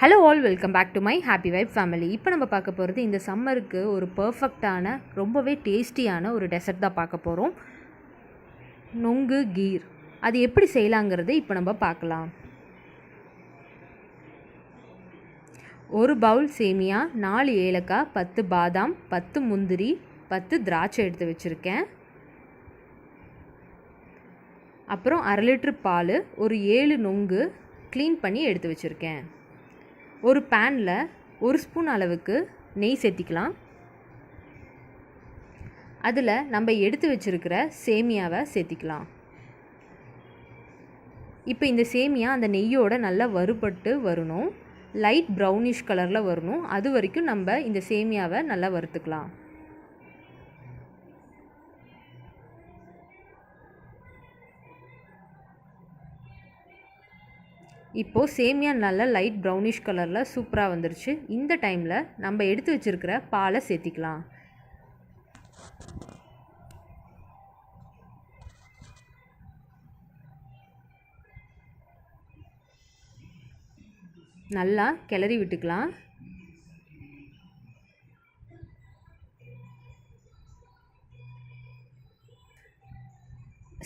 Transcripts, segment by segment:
Hello all welcome back to my happy vibe family இப்போ நம்ம பார்க்க போகிறது இந்த சம்மருக்கு ஒரு பர்ஃபெக்டான ரொம்பவே டேஸ்டியான ஒரு டெசர்ட் தான் பார்க்க போகிறோம் நொங்கு கீர். அது எப்படி செய்யலாங்கிறது இப்போ நம்ம பார்க்கலாம். ஒரு பவுல் சேமியா நாலு ஏலக்காய் பத்து பாதாம் பத்து முந்திரி பத்து திராட்சை எடுத்து வச்சுருக்கேன். அப்புறம் அரை லிட்ரு பால் ஒரு ஏழு நொங்கு க்ளீன் பண்ணி எடுத்து வச்சுருக்கேன். ஒரு பேனில் ஒரு ஸ்பூன் அளவுக்கு நெய் சேர்த்திக்கலாம். அதில் நம்ம எடுத்து வச்சுருக்கிற சேமியாவை சேர்த்திக்கலாம். இப்போ இந்த சேமியா அந்த நெய்யோட நல்லா வறுபட்டு வரணும். லைட் ப்ரௌனிஷ் கலரில் வரணும். அது வரைக்கும் நம்ம இந்த சேமியாவை நல்லா வறுத்துக்கலாம். இப்போது சேமியா நல்லா லைட் ப்ரௌனிஷ் கலரில் சூப்பராக வந்துருச்சு. இந்த டைமில் நம்ம எடுத்து வச்சுருக்கிற பாலை சேர்த்திக்கலாம். நல்லா கிளறி விட்டுக்கலாம்.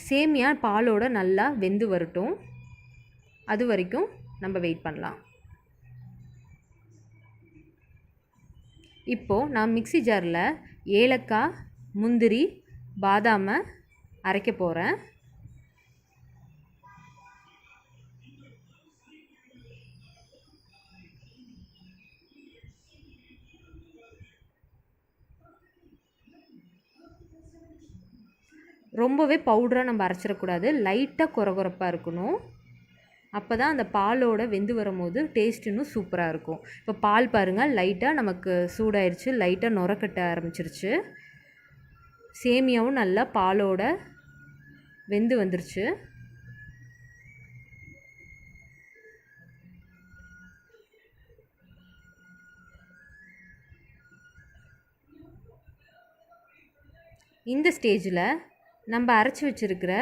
சேமியா பாலோட நல்லா வெந்து வரட்டும். அது வரைக்கும் நம்ம வெயிட் பண்ணலாம். இப்போது நான் மிக்சி ஜாரில் ஏலக்காய் முந்திரி பாதாமை அரைக்க போகிறேன் ரொம்பவே பவுடராக நம்ம அரைச்சிடக்கூடாது. லைட்டாக குறகுறப்பாக இருக்கணும். அப்போ தான் அந்த பாலோட வெந்து வரும்போது டேஸ்ட் இன்னும் சூப்பராக இருக்கும். இப்போ பால் பாருங்கள் லைட்டாக நமக்கு சூடாயிருச்சு லைட்டாக நுரக்கட்ட ஆரம்பிச்சிருச்சு. சேமியாவும் நல்லா பாலோட வெந்து வந்துருச்சு. இந்த ஸ்டேஜில் நம்ம அரைச்சி வச்சுருக்கிற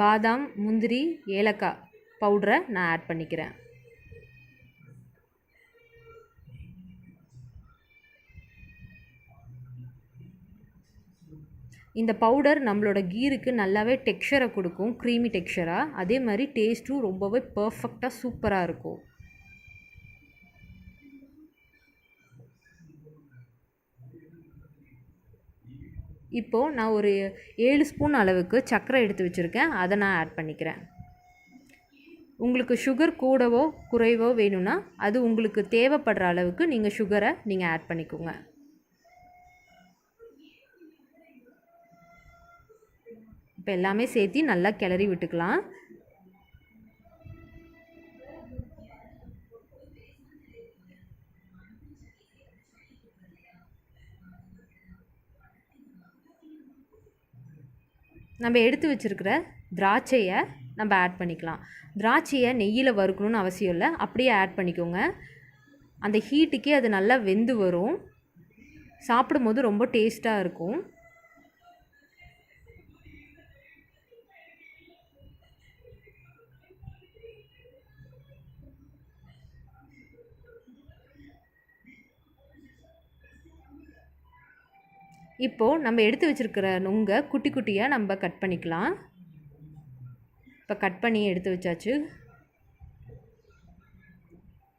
பாதாம் முந்திரி ஏலக்காய் பவுடரை நான் ஆட் பண்ணிக்கிறேன். இந்த பவுடர் நம்மளோட கீருக்கு நல்லாவே டெக்ஸ்சரை கொடுக்கும் க்ரீமி டெக்ஸ்சராக அதே மாதிரி டேஸ்ட்டும் ரொம்பவே பர்ஃபெக்டாக சூப்பராக இருக்கும். இப்போது நான் ஒரு ஏழு ஸ்பூன் அளவுக்கு சர்க்கரை எடுத்து வச்சுருக்கேன். அதை நான் ஆட் பண்ணிக்கிறேன். உங்களுக்கு சுகர் கூடவோ குறைவோ வேணும்னா அது உங்களுக்கு தேவைப்படுற அளவுக்கு நீங்கள் சுகரை நீங்கள் ஆட் பண்ணிக்கோங்க. இப்போ எல்லாமே சேர்த்து நல்லா கிளறி விட்டுக்கலாம். நம்ம எடுத்து வச்சுருக்கிற திராட்சையை நம்ம ஆட் பண்ணிக்கலாம். திராட்சையை நெய்யில் வறுக்கணும்னு அவசியம் இல்லை. அப்படியே ஆட் பண்ணிக்கோங்க. அந்த ஹீட்டுக்கே அது நல்லா வெந்து வரும். சாப்பிடும்போது ரொம்ப டேஸ்ட்டாக இருக்கும். இப்போது நம்ம எடுத்து வச்சுருக்கிற நுங்கை குட்டி குட்டியாக நம்ம கட் பண்ணிக்கலாம். இப்போ கட் பண்ணி எடுத்து வச்சாச்சு.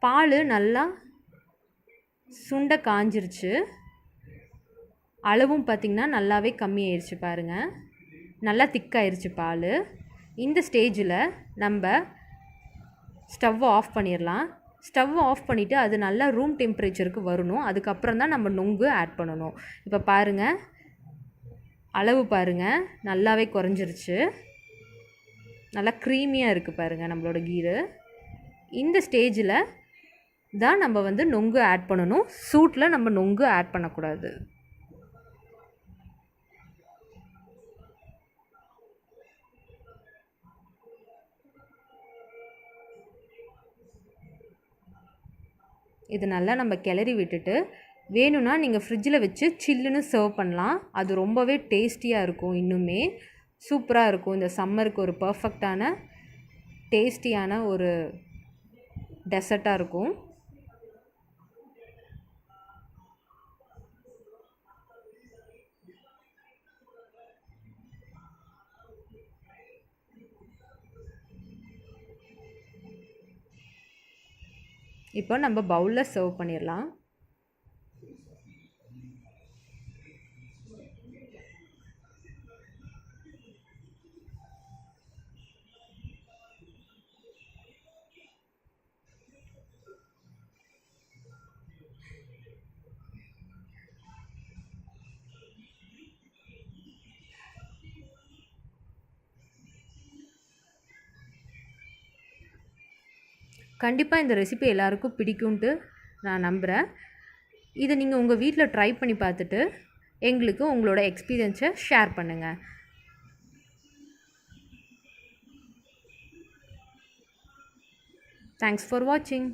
பால் நல்லா சுண்டை காஞ்சிருச்சு. அளவும் பார்த்திங்கன்னா நல்லாவே கம்மியாயிருச்சு பாருங்கள் நல்லா திக்காயிருச்சு பால். இந்த ஸ்டேஜில் நம்ம ஸ்டவ்வை ஆஃப் பண்ணிடலாம். ஸ்டவ் ஆஃப் பண்ணிவிட்டு அது நல்லா ரூம் டெம்பரேச்சருக்கு வரணும். அதுக்கப்புறம் தான் நம்ம நொங்கு ஆட் பண்ணணும். இப்போ பாருங்கள் அளவு பாருங்கள் நல்லாவே குறைஞ்சிருச்சு. நல்லா க்ரீமியாக இருக்குது பாருங்கள் நம்மளோட கீரு. இந்த ஸ்டேஜில் தான் நம்ம வந்து நொங்கு ஆட் பண்ணணும். சூட்டில் நம்ம நொங்கு ஆட் பண்ணக்கூடாது. இது நல்லா நம்ம கிளறி விட்டுட்டு வேணும்னா நீங்கள் ஃப்ரிட்ஜில் வச்சு சில்லுன்னு சர்வ் பண்ணலாம். அது ரொம்பவே டேஸ்டியாக இருக்கும் இன்னுமே. சூப்பராக இருக்கும். இந்த சம்மருக்கு ஒரு பர்ஃபெக்டான டேஸ்டியான ஒரு டெசர்ட்டாக இருக்கும். இப்போ நம்ம பவுலில் சர்வ் பண்ணிடலாம் கண்டிப்பாக இந்த ரெசிபி எல்லாருக்கும் பிடிக்கும்ன்ட்டு நான் நம்புகிறேன் இதை நீங்கள் உங்கள் வீட்டில் ட்ரை பண்ணி பார்த்துட்டு எங்களுக்கு உங்களோட எக்ஸ்பீரியன்ஸை ஷேர் பண்ணுங்கள் தேங்க்ஸ் ஃபார் வாட்சிங்